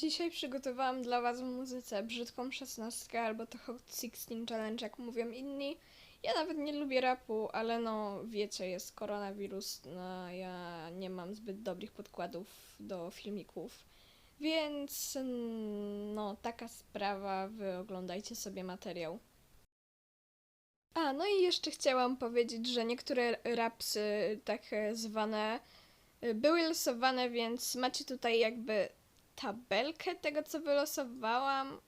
Dzisiaj przygotowałam dla Was w muzyce brzydką szesnastkę albo to Hot 16 Challenge, jak mówią inni. Ja nawet nie lubię rapu, ale no wiecie, jest koronawirus, no ja nie mam zbyt dobrych podkładów do filmików. Więc mm, no taka sprawa, wy oglądajcie sobie materiał. A, no i jeszcze chciałam powiedzieć, że niektóre rapsy, tak e, zwane, y, były losowane, więc macie tutaj jakby tabelkę tego, co wylosowałam.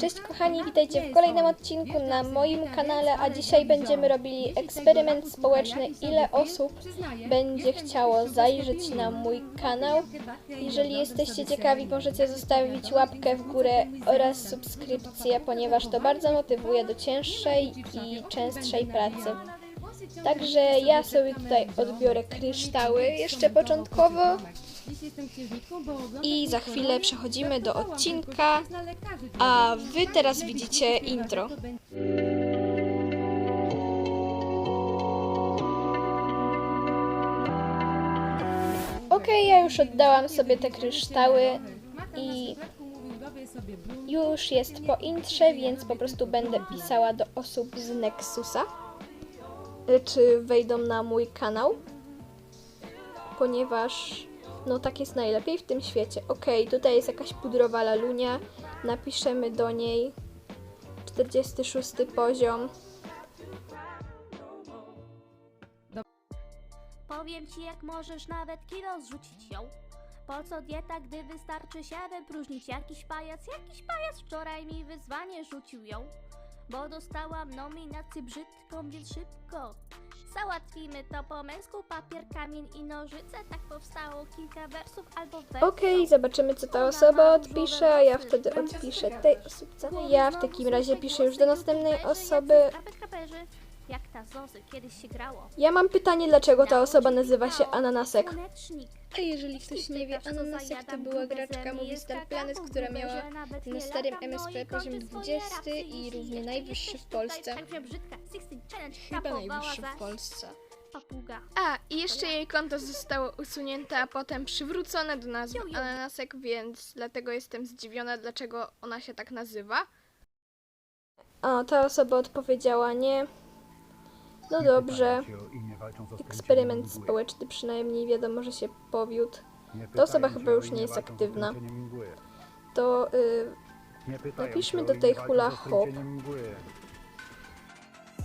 Cześć kochani, witajcie w kolejnym odcinku na moim kanale, a dzisiaj będziemy robili eksperyment społeczny, ile osób będzie chciało zajrzeć na mój kanał. Jeżeli jesteście ciekawi, możecie zostawić łapkę w górę oraz subskrypcję, ponieważ to bardzo motywuje do cięższej i częstszej pracy. Także ja sobie tutaj odbiorę kryształy jeszcze początkowo. I za chwilę przechodzimy do odcinka, a wy teraz widzicie intro. Okej, ja już oddałam sobie te kryształy i już jest po intrze, więc po prostu będę pisała do osób z Nexusa, czy wejdą na mój kanał, ponieważ no tak jest najlepiej w tym świecie. Okej, tutaj jest jakaś pudrowa lalunia, napiszemy do niej 46 poziom. Powiem ci, jak możesz nawet kilo zrzucić ją. Po co dieta, gdy wystarczy się wypróżnić? Jakiś pajac, jakiś pajac wczoraj mi wyzwanie rzucił ją. Bo dostałam nominację brzydką, więc szybko. Załatwimy to po męsku, papier, kamień i nożyce. Tak powstało kilka wersów albo wersów. Okej, zobaczymy co ta osoba odpisze, a ja wtedy odpiszę tej osobce. Ja w takim razie piszę już do następnej osoby. Peży, jak ta zozy kiedyś się grało. Ja mam pytanie, dlaczego ta osoba nazywa się Ananasek? Słonecznik. A jeżeli ktoś nie wie, Ananasek to była graczka Movistar Planet, która miała na starym MSP poziom 20 i równie najwyższy w Polsce. Chyba najwyższy w Polsce. Papuga. A, i jeszcze jej konto zostało usunięte, a potem przywrócone do nazwy. Ananasek, więc dlatego jestem zdziwiona, dlaczego ona się tak nazywa. O, ta osoba odpowiedziała nie. No dobrze. Eksperyment społeczny przynajmniej wiadomo, że się powiódł. Ta osoba chyba już nie jest aktywna. To y, napiszmy do tej hula hop.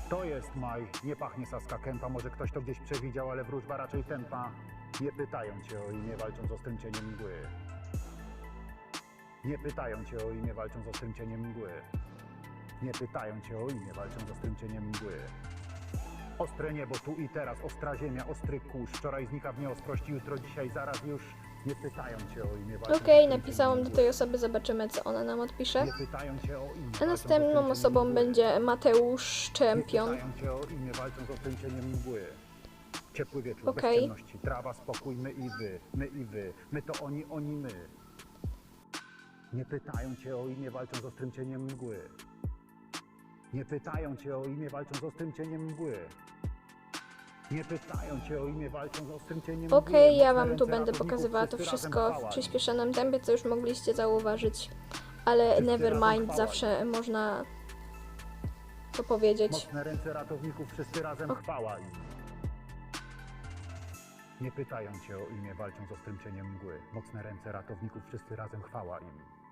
To jest maj, nie pachnie saska kępa, może ktoś to gdzieś przewidział, ale wróżba raczej tępa. Nie pytają cię o imię, walcząc z ostrym cieniem mgły. Nie pytają cię o imię, walcząc z ostrym cieniem mgły. Nie pytają cię o imię, walcząc z ostrym cieniem mgły. Ostre niebo, tu i teraz, ostra ziemia, ostry kurz. Wczoraj znika w nieostrości, jutro, dzisiaj, zaraz już. Nie pytają cię o imię, Okej, ostrym napisałam do tej osoby, zobaczymy co ona nam odpisze. Nie pytają cię o imię. A następną osobą będzie Mateusz Nie Czempion. pytają cię o imię, walcząc o tym cieniem mgły. Ciepły wieczór, Okej. bez ciemności, trawa, spokój, my i wy, my i wy, my to oni, oni my. Nie pytają cię o imię, walcząc z ostrym cieniem mgły. Nie pytają cię o imię, walcząc z ostrym cieniem mgły. Nie pytają cię o imię, walcząc z ostrym cieniem mgły. Okej, ja Mocne wam tu będę pokazywała to wszystko w przyspieszonym tempie, co już mogliście zauważyć. Ale never mind, zawsze można to powiedzieć. Mocne ręce ratowników, wszyscy razem chwała im. Nie pytają cię o imię, walcząc z ostrym cieniem mgły. Mocne ręce ratowników, wszyscy razem chwała im.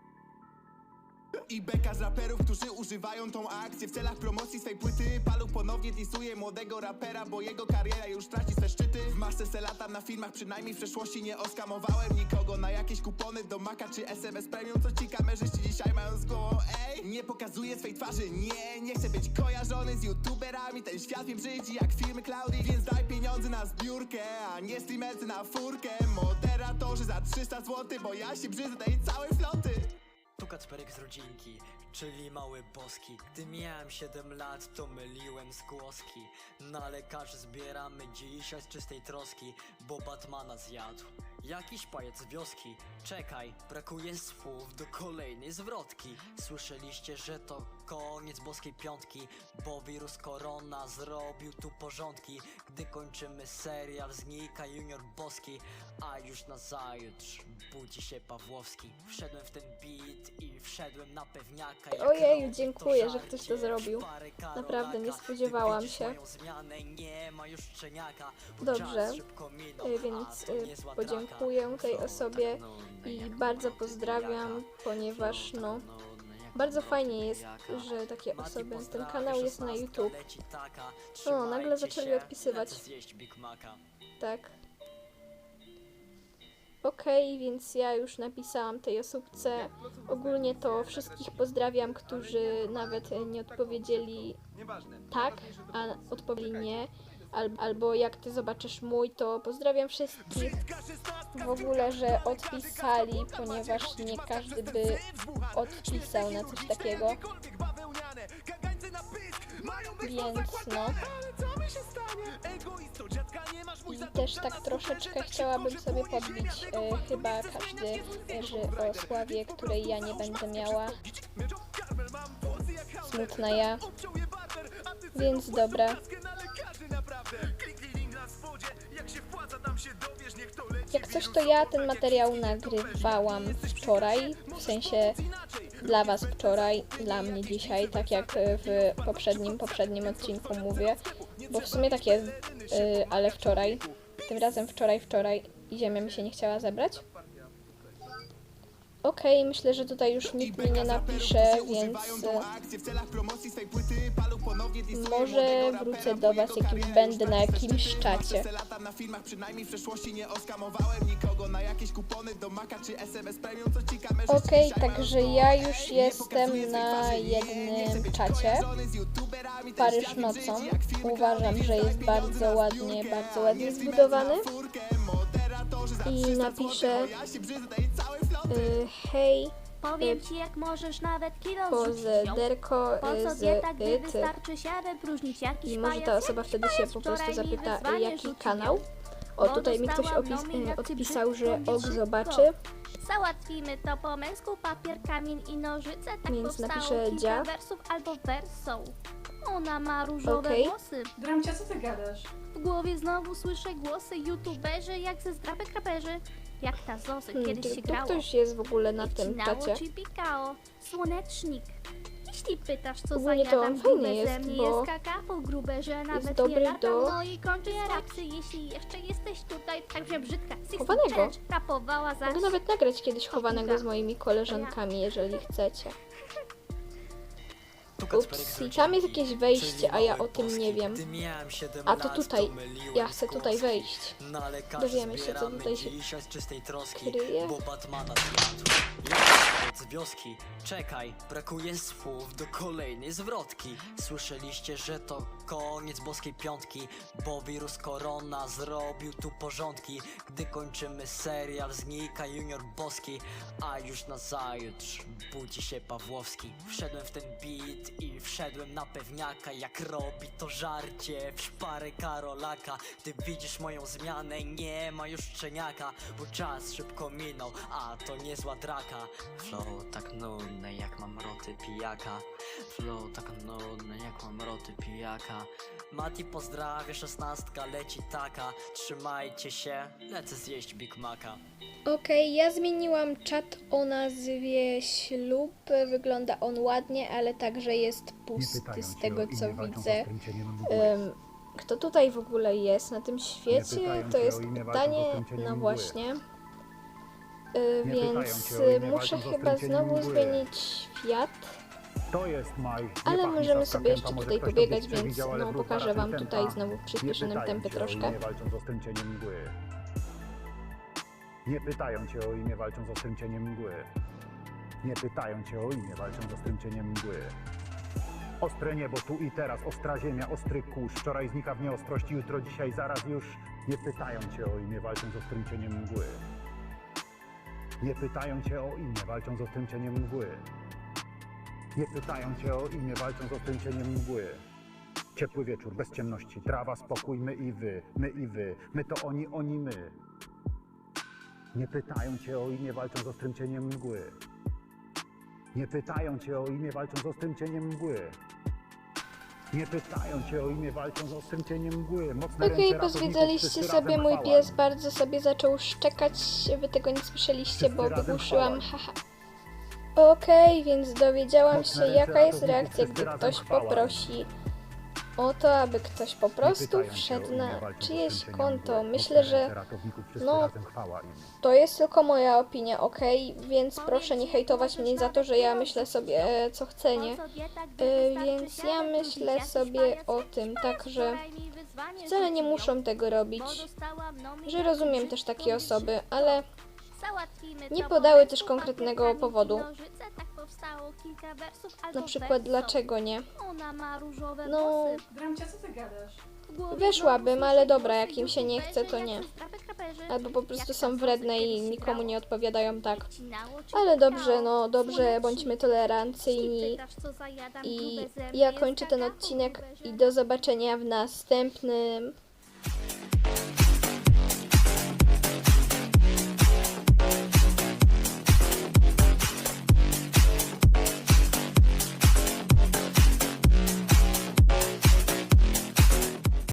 I beka z raperów, którzy używają tą akcję. W celach promocji swej płyty Paluch ponownie disuje młodego rapera, bo jego kariera już traci swe szczyty. W masę se latam na filmach, przynajmniej w przeszłości nie oskamowałem nikogo. Na jakieś kupony do Maka czy SMS Premium Co ci kamerzyści dzisiaj mają z głową, ej? Nie pokazuję swej twarzy, nie, nie chcę być kojarzony z youtuberami. Ten świat mi brzydzi jak filmy Klaudii Więc daj pieniądze na zbiórkę, a nie streamercy na furkę. Moderatorzy za 300 zł, bo ja się brzydzę tej całej floty Tu Kacperek z rodzinki, czyli mały boski. Gdy miałem 7 lat, to myliłem zgłoski. Na lekarzy zbieramy dzisiaj z czystej troski Bo Batmana zjadł. Jakiś pajac z wioski. Czekaj, brakuje słów do kolejnej zwrotki. Słyszeliście, że to koniec boskiej piątki Bo wirus korona zrobił tu porządki. Gdy kończymy serial znika junior boski A już na zajutrz budzi się Pawłowski. Wszedłem w ten beat i wszedłem na pewniaka jak Ojeju, dziękuję, że ktoś to żarcie. zrobił. Parę Naprawdę, nie spodziewałam widzisz się. moją zmianę, nie ma już szczeniaka, bo Dobrze, szybko minął, a Więc to niezła podziękuję tej osobie tak nudne, i bardzo pozdrawiam, ponieważ no tak nudne, jak bardzo fajnie jest, że takie osoby, ten kanał jest na 16 YouTube. O, nagle Trzymajcie zaczęli odpisywać. Tak. Okej, więc ja już napisałam tej osóbce. Ogólnie to wszystkich pozdrawiam, którzy nawet nie odpowiedzieli tak, a odpowiedzieli nie. Al, albo jak ty zobaczysz mój, to pozdrawiam wszystkich w ogóle, że odpisali, ponieważ nie każdy by odpisał na coś takiego. Więc no. I też tak troszeczkę chciałabym sobie podbić e, chyba każdy wierzy o sławie, której ja nie będę miała. Smutna ja. Więc dobra. Jak coś to ja ten materiał nagrywałam wczoraj, w sensie dla was wczoraj, dla mnie dzisiaj, tak jak w poprzednim, poprzednim odcinku mówię, bo w sumie tak jest, y, ale wczoraj, tym razem wczoraj, wczoraj i ziemia mi się nie chciała zebrać. Okej, myślę, że tutaj już nikt mi nie napisze, więc może wrócę do was, jak będę na jakimś czacie. Na filmach, przynajmniej w przeszłości nie oskamowałem nikogo na jakieś kupony do maka czy SMS premium, co ci kamerzyści Okej, także ja już jestem na jednym czacie. Paryż nocą. Uważam, że jest bardzo ładnie, bardzo ładnie nie zbudowany. I 300 napiszę, Y, hej, Powiem ci jak możesz nawet kilo pozderko Po co z dieta, gdy it. wystarczy się wypróżnić jakiś I może ta pajac, osoba wtedy się po prostu wczoraj mi zapyta, wyzwanie jaki rzucił. kanał. O, Bo tutaj mi ktoś dostałam opis, nominację odpisał, że brzydko. zobaczy. Załatwimy to po męsku, papier, kamień i nożyce. Tak Więc powstało napiszę kilka dzia. wersów albo wersą. Ona ma różowe Okej. włosy. Dramcia, co ty gadasz? W głowie znowu słyszę głosy youtuberzy jak ze zdrapy kraperzy. Jak ta Zosy Hmm, kiedyś czy się grało. ktoś jest w ogóle na tym czacie? ci pikao. Słonecznik. Jeśli pytasz, co Ogólnie to jadam on fajny grube jest, ze mnie bo jest kakao grube, że nawet dobry nie latam, do no i rapsy, jeśli jeszcze jesteś tutaj, brzydka. Chowanego. Challenge rapowała zaś. Mogę nawet nagrać kiedyś chowanego z moimi koleżankami, jeżeli chcecie. Ups, tam jest jakieś wejście, a ja o tym nie wiem. Gdy miałem 7 A to tutaj, ja chcę tutaj wejść. Lekarza Dowiemy się, co tutaj się dzisiaj z czystej troski, kryje. z wioski, czekaj, brakuje słów do kolejnej zwrotki. Słyszeliście, że to koniec boskiej piątki, bo wirus korona zrobił tu porządki. Gdy kończymy serial, znika junior boski, a już na zajutrz budzi się Pawłowski. Wszedłem w ten beat i wszedłem na pewniaka, jak robi to żarcie w Karolaka. Gdy widzisz moją zmianę, nie ma już szczeniaka, bo czas szybko minął, a to niezła draka. Flow tak nudne, jak mam roty pijaka. Flow tak nudne, jak mam roty pijaka. Mati pozdrawia, szesnastka leci taka. Trzymajcie się, lecę zjeść Big Maca. Okej, ja zmieniłam czat o nazwie ślub. Wygląda on ładnie, ale także jest pusty z tego co widzę. Em, kto tutaj w ogóle jest na tym świecie? To jest pytanie, no właśnie. Y, Nie Więc muszę chyba znowu zmienić świat. Ale możemy sobie jeszcze tutaj pobiegać, więc no, pokażę wam tutaj znowu w przyspieszonym tempie troszkę. imię, walczą z ostrym cieniem mgły. Nie pytają cię o imię, walczą z ostrym cieniem mgły. Nie pytają cię o imię, walczą z ostrym cieniem mgły. Ostre niebo, tu i teraz, ostra ziemia, ostry kurz. Wczoraj znika w nieostrości, jutro, dzisiaj, zaraz już. Nie pytają cię o imię, walczą z ostrym cieniem mgły. Nie pytają cię o imię, walczą z ostrym cieniem mgły. Nie pytają cię o imię, walczą z ostrym cieniem mgły. Ciepły wieczór, bez ciemności, trawa, spokój, my i wy, my i wy, my to oni, oni my. Nie pytają cię o imię, walczą z ostrym cieniem mgły. Nie pytają cię o imię, walczą z ostrym cieniem mgły. Nie pytają cię o imię, walczą z ostrym cieniem mgły. Mocne Okej, ręce pozwiedzaliście sobie, mój pies bardzo sobie zaczął szczekać, wy tego nie słyszeliście, bo Wszyscy razem wygłuszyłam, chwała haha. Okej, więc dowiedziałam Mocne się ręce jaka jest ratowników, reakcja, wszyscy gdy razem ktoś chwała poprosi o to, aby ktoś po prostu wszedł na czyjeś konto. Myślę, że no, to jest tylko moja opinia, okej? Więc proszę nie hejtować mnie za to, że ja myślę sobie e, co chcę, nie? E, więc ja myślę sobie o tym, tak, że wcale nie muszą tego robić. Że rozumiem też takie osoby, ale nie podały też konkretnego powodu. Na przykład dlaczego nie? Ona ma różowe No, włosy. Dramcia, co ty gadasz? W głowie Weszłabym, znowu ale dobra, jak im się nie chce, to nie. Albo po prostu są wredne i nikomu nie odpowiadają tak. Ale dobrze, no dobrze, bądźmy tolerancyjni. I ja kończę ten odcinek i do zobaczenia w następnym.